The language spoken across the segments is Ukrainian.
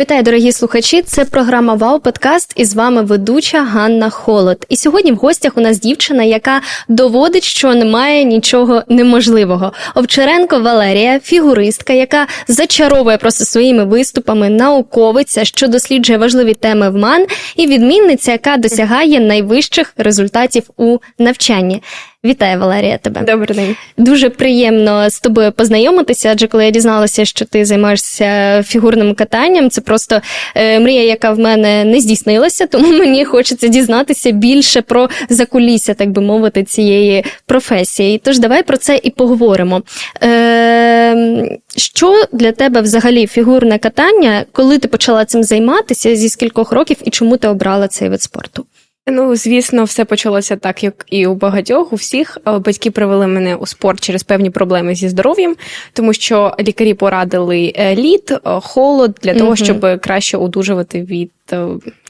Вітаю, дорогі слухачі! Це програма Вау Подкаст і з вами ведуча Ганна Холод. І сьогодні в гостях у нас дівчина, яка доводить, що немає нічого неможливого. Овчаренко Валерія, фігуристка, яка зачаровує просто своїми виступами, науковиця, що досліджує важливі теми в МАН, і відмінниця, яка досягає найвищих результатів у навчанні. Вітаю, Валерія, тебе. Добрий день. Дуже приємно з тобою познайомитися, адже коли я дізналася, що ти займаєшся фігурним катанням, це просто е, мрія, яка в мене не здійснилася, тому мені хочеться дізнатися більше про закулісся, так би мовити, цієї професії. Тож давай про це і поговоримо. Е, що для тебе взагалі фігурне катання, коли ти почала цим займатися, зі скількох років і чому ти обрала цей вид спорту? Ну, звісно, все почалося так, як і у багатьох, у всіх. Е, Батьки привели мене у спорт через певні проблеми зі здоров'ям, тому що лікарі порадили е, лід, е, холод для того, Мгм. щоб краще одужувати від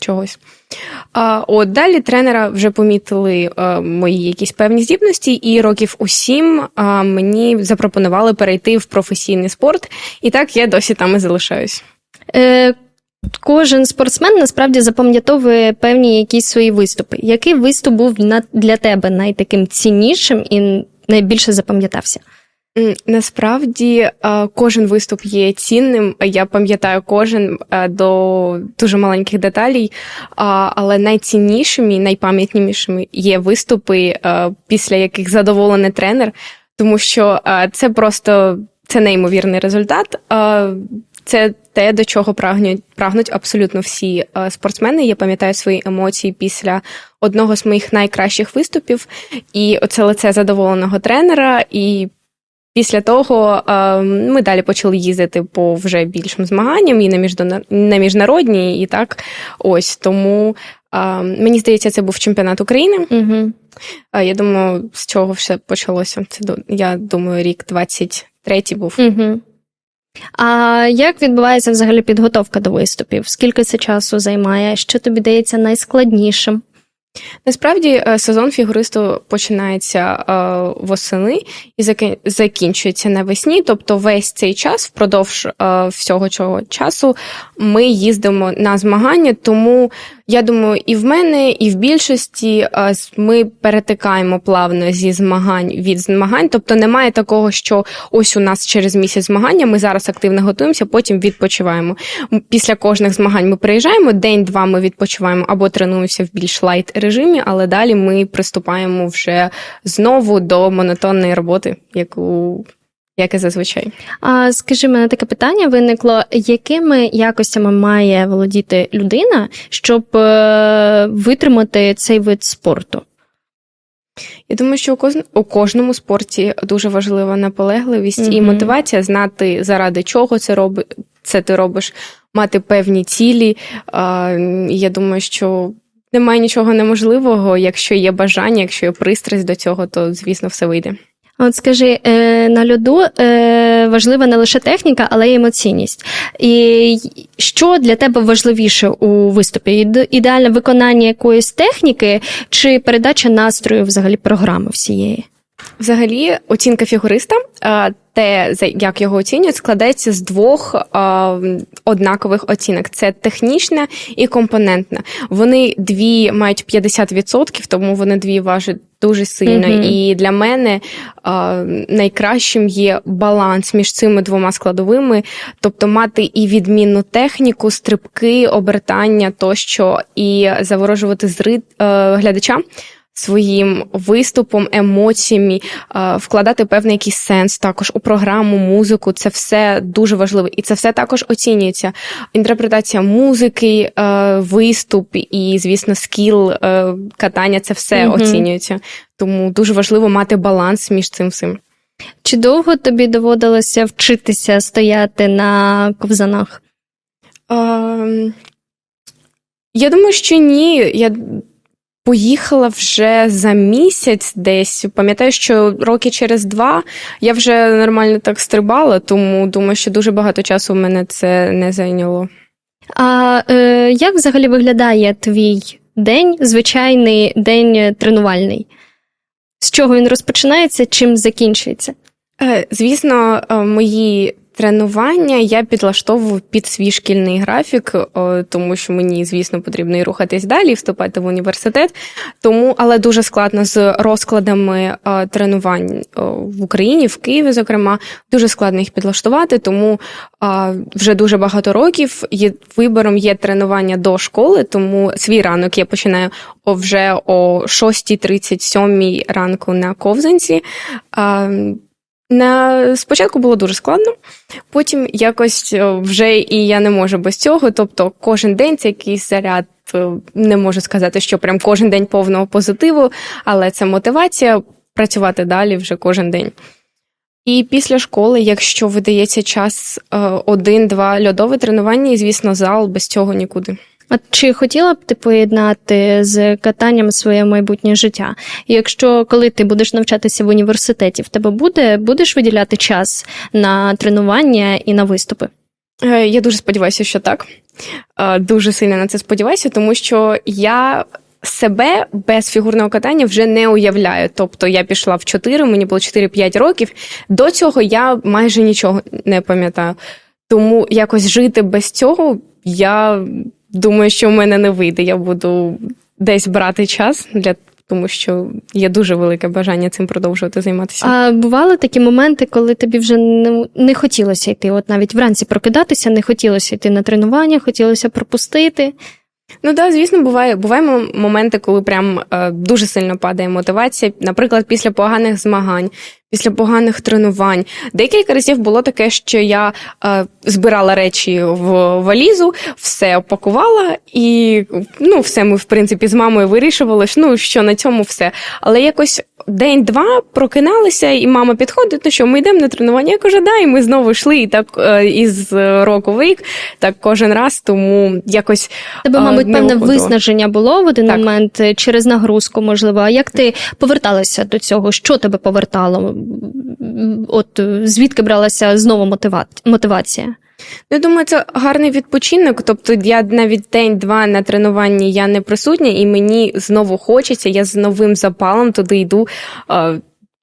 чогось. А от далі тренера вже помітили мої якісь певні здібності, і років у сім е, мені запропонували перейти в професійний спорт, і так я досі там і залишаюсь. Е, Кожен спортсмен насправді запам'ятовує певні якісь свої виступи. Який виступ був на- для тебе найтаким ціннішим і найбільше запам'ятався? Насправді кожен виступ є цінним. Я пам'ятаю кожен до дуже маленьких деталей, але найціннішими, і найпам'ятнішими є виступи, після яких задоволений тренер, тому що це просто це неймовірний результат. Це те, до чого прагнуть прагнуть абсолютно всі е, спортсмени. Я пам'ятаю свої емоції після одного з моїх найкращих виступів, і оце лице задоволеного тренера. І Після того е, ми далі почали їздити по вже більшим змаганням і на міждона- на міжнародні, і так ось тому е, мені здається, це був чемпіонат України. Угу. Я думаю, з чого все почалося. Це я думаю, рік 23-й був. Угу. А як відбувається взагалі підготовка до виступів? Скільки це часу займає? Що тобі дається найскладнішим? Насправді е, сезон фігуристу починається е, восени і закінчується навесні. Тобто, весь цей час, впродовж е, всього цього часу, ми їздимо на змагання. Тому я думаю, і в мене, і в більшості ми перетикаємо плавно зі змагань від змагань. Тобто немає такого, що ось у нас через місяць змагання, ми зараз активно готуємося, потім відпочиваємо. Після кожних змагань ми приїжджаємо, день-два ми відпочиваємо або тренуємося в більш лайт режимі, але далі ми приступаємо вже знову до монотонної роботи, яку як і зазвичай. А скажи, мене таке питання виникло: якими якостями має володіти людина, щоб е, витримати цей вид спорту? Я думаю, що у, кожному спорті дуже важлива наполегливість і мотивація знати, заради чого це роби... це ти робиш, мати певні цілі. А, я думаю, що немає нічого неможливого. Якщо є бажання, якщо є пристрасть до цього, то звісно все вийде. От скажи, е, на льоду е, важлива не лише техніка, але й емоційність. І що для тебе важливіше у виступі? Ідеальне виконання якоїсь техніки чи передача настрою взагалі програми всієї? Взагалі, оцінка фігуриста, те, як його оцінюють, складається з двох однакових оцінок: це технічна і компонентна. Вони дві мають 50%, тому вони дві важать дуже сильно. Мгм. І для мене найкращим є баланс між цими двома складовими, тобто мати і відмінну техніку, стрибки, обертання тощо, і заворожувати зрит е, глядача своїм виступом, емоціями, е, вкладати певний якийсь сенс також у програму, музику. Це все дуже важливо, і це все також оцінюється. Інтерпретація музики, е, виступ і, звісно, скіл е, катання це все Мгм. оцінюється. Тому дуже важливо мати баланс між цим всім. Чи довго тобі доводилося вчитися стояти на ковзанах? Ем, Я думаю, що ні. Я поїхала вже за місяць десь. Пам'ятаю, що роки через два я вже нормально так стрибала, тому думаю, що дуже багато часу в мене це не зайняло. А е, як взагалі виглядає твій день, звичайний день тренувальний? З чого він розпочинається, чим закінчується? Е, Звісно, е, мої Тренування я підлаштовував під свій шкільний графік, тому що мені, звісно, потрібно і рухатись далі, і вступати в університет. Тому, але дуже складно з розкладами е, тренувань в Україні, в Києві, зокрема, дуже складно їх підлаштувати. Тому е, вже дуже багато років є вибором є тренування до школи, тому свій ранок я починаю вже о 6.30, 7 ранку на ковзанці. На спочатку було дуже складно, потім якось е, вже і я не можу без цього. Тобто, кожен день це якийсь заряд. е, Не можу сказати, що прям кожен день повного позитиву, але це мотивація працювати далі вже кожен день. І після школи, якщо видається час е, один-два льодове тренування, і звісно, зал без цього нікуди. А чи хотіла б ти поєднати з катанням своє майбутнє життя? І Якщо коли ти будеш навчатися в університеті, в тебе буде будеш виділяти час на тренування і на виступи? Е, Я дуже сподіваюся, що так. Е, Дуже сильно на це сподіваюся, тому що я себе без фігурного катання вже не уявляю. Тобто я пішла в 4, мені було 4-5 років. До цього я майже нічого не пам'ятаю. Тому якось жити без цього, я думаю, що в мене не вийде. Я буду десь брати час для тому, що є дуже велике бажання цим продовжувати займатися. А бували такі моменти, коли тобі вже не, не хотілося йти? От навіть вранці прокидатися, не хотілося йти на тренування, хотілося пропустити. Ну так, звісно, буває. Буває моменти, коли прям е, дуже сильно падає мотивація. Наприклад, після поганих змагань, після поганих тренувань. Декілька разів було таке, що я е, збирала речі в валізу, все опакувала, і ну, все ми, в принципі, з мамою вирішували, що, ну, що на цьому все. Але якось день-два прокиналися, і мама підходить, ну що, ми йдемо на тренування. Я кажу, да, і ми знову йшли, і так е, із року в рік, так кожен раз, тому якось. Тебе, мабуть, певне виснаження було в один Так. момент е, через нагрузку, можливо. А як ти поверталася до цього? Що тебе повертало? От звідки бралася знову мотивація? Я думаю, це гарний відпочинок. Тобто, я навіть день-два на тренуванні я не присутня, і мені знову хочеться. Я з новим запалом туди йду.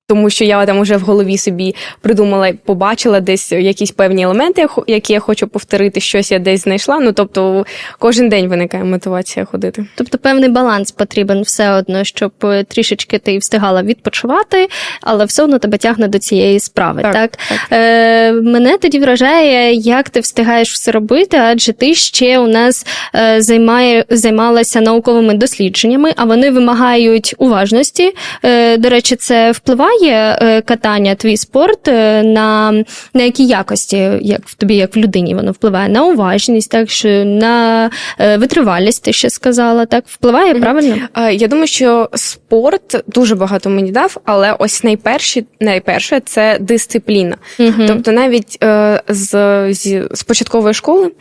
Тому що я там уже в голові собі придумала, побачила десь якісь певні елементи, які я хочу повторити, щось я десь знайшла. Ну тобто кожен день виникає мотивація ходити. Тобто певний баланс потрібен все одно, щоб е, трішечки ти встигала відпочивати, але все одно тебе тягне до цієї справи. Так, Так, так. Е, мене тоді вражає, як ти встигаєш все робити, адже ти ще у нас е, займає, займалася науковими дослідженнями, а вони вимагають уважності. Е, до речі, це впливає е, катання, твій спорт е, на, на які якості, як в тобі, як в людині, воно впливає на уважність, так що на е, витривалість, ти ще сказала, так впливає правильно? Я думаю, що спорт дуже багато мені дав, але ось найперші, найперше це дисципліна. Мгм. Тобто навіть з, з, з початкової школи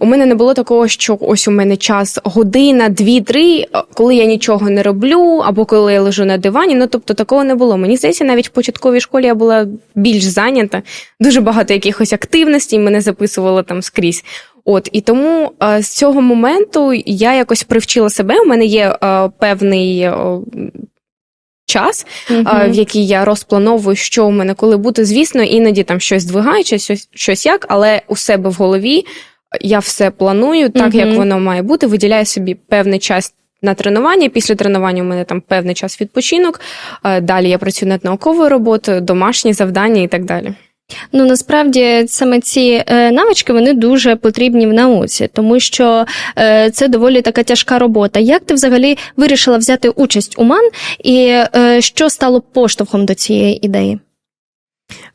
у мене не було такого, що ось у мене час година, дві-три, е, коли я нічого не роблю, або коли я лежу на дивані. Ну тобто такого не було. Мені здається, навіть в початковій школі я була більш зайнята, дуже багато якихось активностей мене записувало там скрізь. От і тому е, з цього моменту я якось привчила себе. У мене є е, певний. е, Час, а, в якій я розплановую, що у мене коли буде. Звісно, іноді там щось здвигаючи, щось, щось як, але у себе в голові я все планую так, як воно має бути. Виділяю собі певний час. На тренування, після тренування у мене там певний час відпочинок. е, Далі я працюю над науковою роботою, домашні завдання і так далі. Ну насправді саме ці е, навички вони дуже потрібні в науці, тому що е, це доволі така тяжка робота. Як ти взагалі вирішила взяти участь у МАН, і що стало поштовхом до цієї ідеї?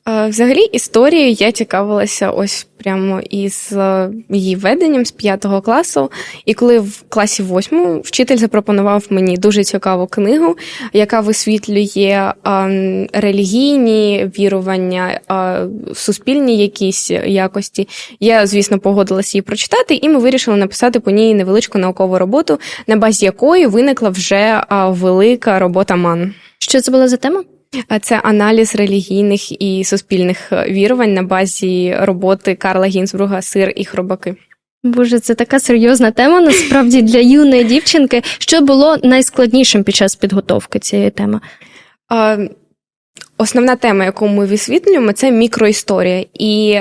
Е, Взагалі, історією я цікавилася ось прямо із е, її веденням з п'ятого класу. І коли в класі восьмому вчитель запропонував мені дуже цікаву книгу, яка висвітлює ем, релігійні вірування, е, суспільні якісь якості. Я, звісно, погодилася її прочитати, і ми вирішили написати по ній невеличку наукову роботу, на базі якої виникла вже велика робота МАН. Що це була за тема? Це аналіз релігійних і суспільних е, вірувань на базі роботи Карла Гінзбурга Сир і хробаки. Боже, це така серйозна тема. Насправді для юної дівчинки. Що було найскладнішим під час підготовки цієї теми? Основна тема, яку ми висвітлюємо, це мікроісторія. І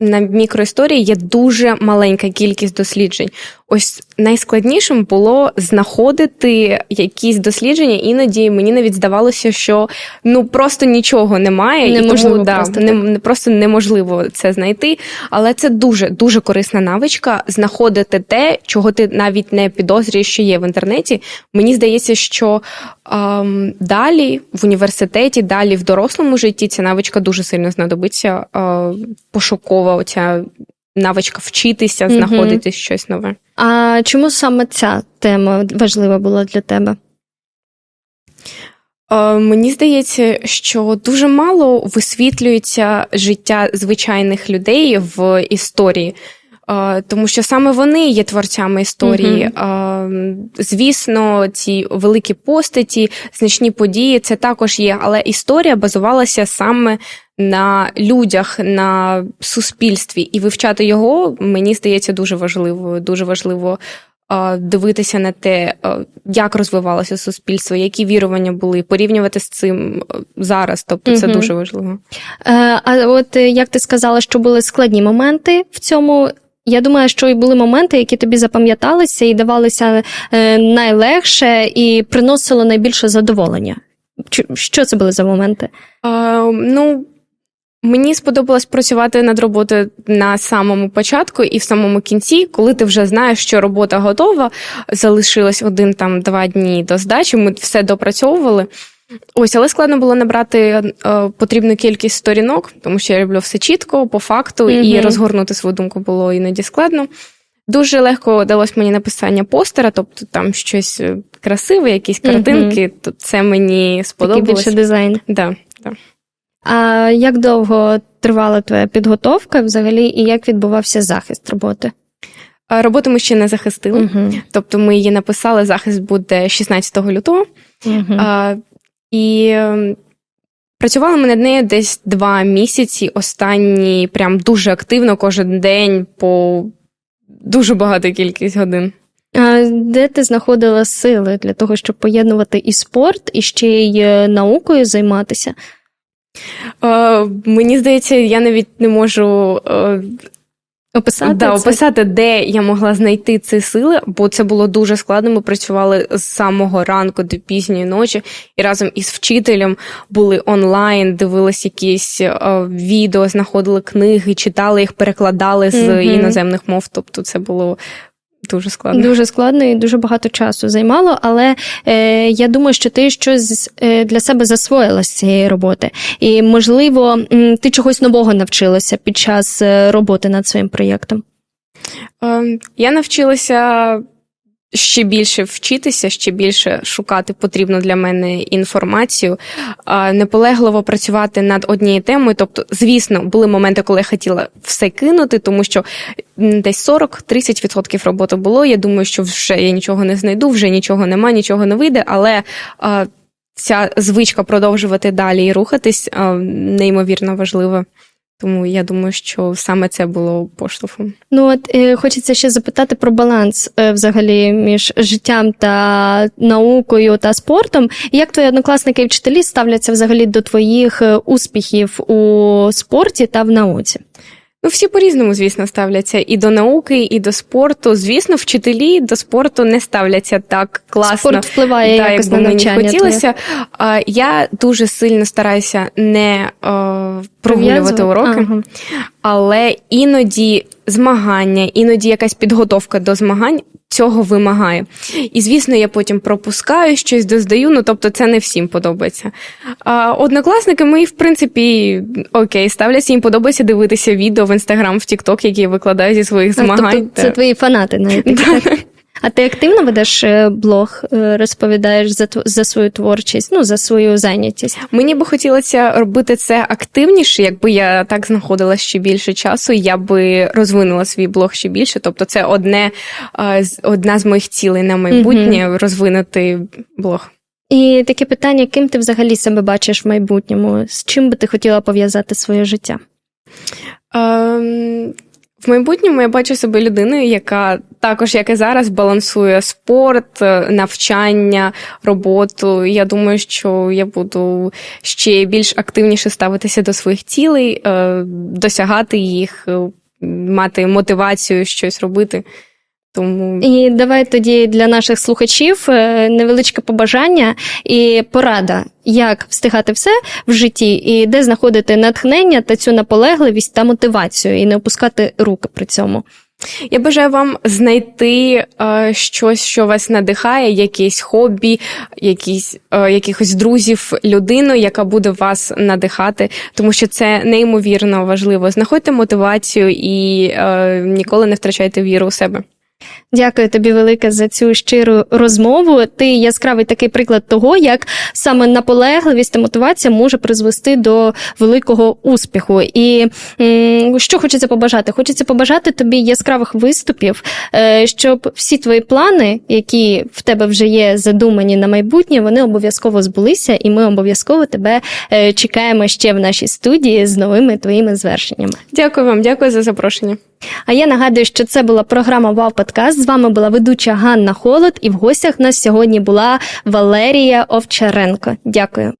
на мікроісторії є дуже маленька кількість досліджень. Ось найскладнішим було знаходити якісь дослідження. Іноді мені навіть здавалося, що ну просто нічого немає, Неможливо і тому да, просто не, не- просто неможливо це знайти. Але це дуже дуже корисна навичка знаходити те, чого ти навіть не підозрюєш, що є в інтернеті. Мені здається, що ем, далі в університеті, далі в дорослому житті ця навичка дуже сильно знадобиться. Е, пошукова оця навичка вчитися, знаходити щось нове. А чому саме ця тема важлива була для тебе? Е, Мені здається, що дуже мало висвітлюється життя звичайних людей в історії. Е, Тому що саме вони є творцями історії. Е, Звісно, ці великі постаті, значні події це також є, але історія базувалася саме на людях, на суспільстві, і вивчати його мені здається дуже важливо. Дуже важливо дивитися на те, як розвивалося суспільство, які вірування були, порівнювати з цим зараз. Тобто, це Мгм. дуже важливо. Е, а от е, як ти сказала, що були складні моменти в цьому. Я думаю, що і були моменти, які тобі запам'яталися і давалися е, найлегше і приносило найбільше задоволення. Що це були за моменти? Е, ну, мені сподобалось працювати над роботою на самому початку і в самому кінці, коли ти вже знаєш, що робота готова, залишилось один там два дні до здачі. Ми все допрацьовували. Ось, але складно було набрати е, потрібну кількість сторінок, тому що я люблю все чітко, по факту, і розгорнути свою думку було іноді складно. Дуже легко далось мені написання постера, тобто там щось е, красиве, якісь картинки, то це мені Такий більше дизайн. Да, да. А як довго тривала твоя підготовка взагалі, і як відбувався захист роботи? Роботу ми ще не захистили. Угу. Тобто ми її написали, захист буде 16 лютого. Угу. А, і ем, працювали ми над нею десь два місяці. Останні прям дуже активно кожен день по дуже багато кількість годин. А де ти знаходила сили для того, щоб поєднувати і спорт, і ще й е, наукою займатися? Е, мені здається, я навіть не можу е, Описати да, це? описати, де я могла знайти ці сили, бо це було дуже складно. Ми працювали з самого ранку до пізньої ночі, і разом із вчителем були онлайн, дивились якісь е, відео, знаходили книги, читали їх, перекладали з Мгм. іноземних мов. Тобто, це було дуже складно. Дуже складно і дуже багато часу займало, але е, я думаю, що ти щось е, для себе засвоїла з цієї роботи. І, можливо, ти чогось нового навчилася під час е, роботи над своїм проєктом. Е, Я навчилася ще більше вчитися, ще більше шукати потрібну для мене інформацію, наполегливо працювати над однією темою. Тобто, звісно, були моменти, коли я хотіла все кинути, тому що десь 40-30% роботи було. Я думаю, що вже я нічого не знайду, вже нічого нема, нічого не вийде, але. Ця звичка продовжувати далі і рухатись неймовірно важлива. Тому я думаю, що саме це було поштовхом. Ну от е, хочеться ще запитати про баланс е, взагалі між життям та наукою та спортом. Як твої однокласники і вчителі ставляться взагалі до твоїх е, успіхів у спорті та в науці? Ну, всі по-різному, звісно, ставляться і до науки, і до спорту. Звісно, вчителі до спорту не ставляться так класно. Спорт впливає Да, якось як на мені навчання. хотілося. А, Я дуже сильно стараюся не е, прогулювати уроки, Ага. але іноді змагання, іноді якась підготовка до змагань цього вимагає. І звісно, я потім пропускаю щось, доздаю. Ну тобто, це не всім подобається. А однокласники мої, в принципі, окей, ставляться, їм подобається дивитися відео в інстаграм, в Тікток, які я викладаю зі своїх А, змагань. Тобто це твої фанати навіть. А ти активно ведеш е, блог, е, розповідаєш за, за свою творчість, ну, за свою зайнятість? Мені би хотілося робити це активніше, якби я так знаходила ще більше часу, я би розвинула свій блог ще більше. Тобто, це одне одна з моїх цілей на майбутнє розвинути блог. І таке питання: ким ти взагалі себе бачиш в майбутньому? З чим би ти хотіла пов'язати своє життя? Ем, В майбутньому я бачу себе людиною, яка також, як і зараз, балансує спорт, е, навчання, роботу. Я думаю, що я буду ще більш активніше ставитися до своїх цілей, е, досягати їх, е, мати мотивацію щось робити. Тому І давай тоді для наших слухачів е, невеличке побажання і порада, як встигати все в житті, і де знаходити натхнення та цю наполегливість та мотивацію, і не опускати руки при цьому. Я бажаю вам знайти е, щось, що вас надихає, якесь хобі, якісь, е, якихось друзів, людину, яка буде вас надихати, тому що це неймовірно важливо. Знаходьте мотивацію і е, ніколи не втрачайте віру у себе. Дякую тобі велике за цю щиру розмову. Ти яскравий такий приклад того, як саме наполегливість та мотивація може призвести до великого успіху. І що хочеться побажати? Хочеться побажати тобі яскравих виступів, е, щоб всі твої плани, які в тебе вже є задумані на майбутнє, вони обов'язково збулися, і ми обов'язково тебе е, чекаємо ще в нашій студії з новими твоїми звершеннями. Дякую вам, дякую за запрошення. А я нагадую, що це була програма Вау Подкаст. З вами була ведуча Ганна Холод, і в гостях нас сьогодні була Валерія Овчаренко. Дякую.